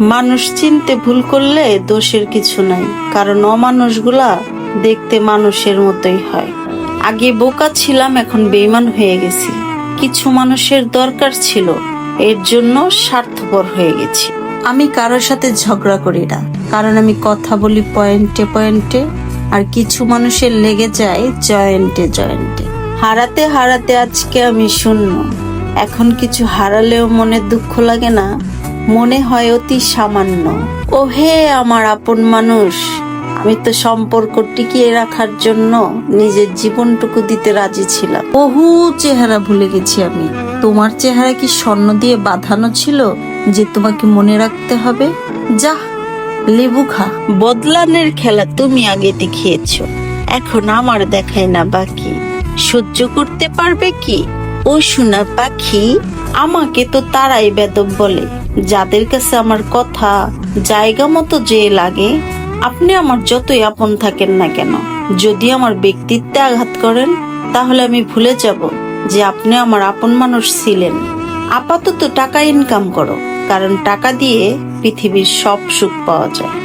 মানুষ চিনতে ভুল করলে দোষের কিছু নাই, কারণ অমানুষগুলা দেখতে মানুষের মতোই হয়। আগে বোকা ছিলাম, এখন বেইমান হয়ে গেছি। কিছু মানুষের দরকার ছিল, এর জন্য স্বার্থপর হয়ে গেছি। আমি কারোর সাথে ঝগড়া করি না, কারণ আমি কথা বলি পয়েন্টে পয়েন্টে, আর কিছু মানুষের লেগে যায় জয়েন্টে জয়েন্টে। হারাতে হারাতে আজকে আমি শূন্য। এখন কিছু হারালেও মনে দুঃখ লাগে না মনে হয় অতি সামান্য। ও হে আমার আপন মানুষ আমি তো সম্পর্ক টিকিয়ে রাখার জন্য নিজের জীবনটুকু দিতে রাজি ছিলাম। বহু চেহারা ভুলে গেছি আমি। তোমার চেহারা কি স্বর্ণ দিয়ে বাঁধানো ছিল যে তোমাকে মনে রাখতে হবে? যা লেবু খা। বদলানের খেলা তুমি আগে দেখিয়েছ এখন আমার দেখায় না বাকি। সহ্য করতে পারবে কি? ও শোনা পাখি আমাকে তো তারাই বেদব বলে। যাদের কাছে আমার কথা, জায়গা মতো যে লাগে, আপনি আমার যতই আপন থাকেন না কেন। যদি আমার ব্যক্তিত্বে আঘাত করেন, তাহলে আমি ভুলে যাব যে আপনি আমার আপন মানুষ ছিলেন। আপাতত টাকা ইনকাম করো, কারণ টাকা দিয়ে পৃথিবীর সব সুখ পাওয়া যায়।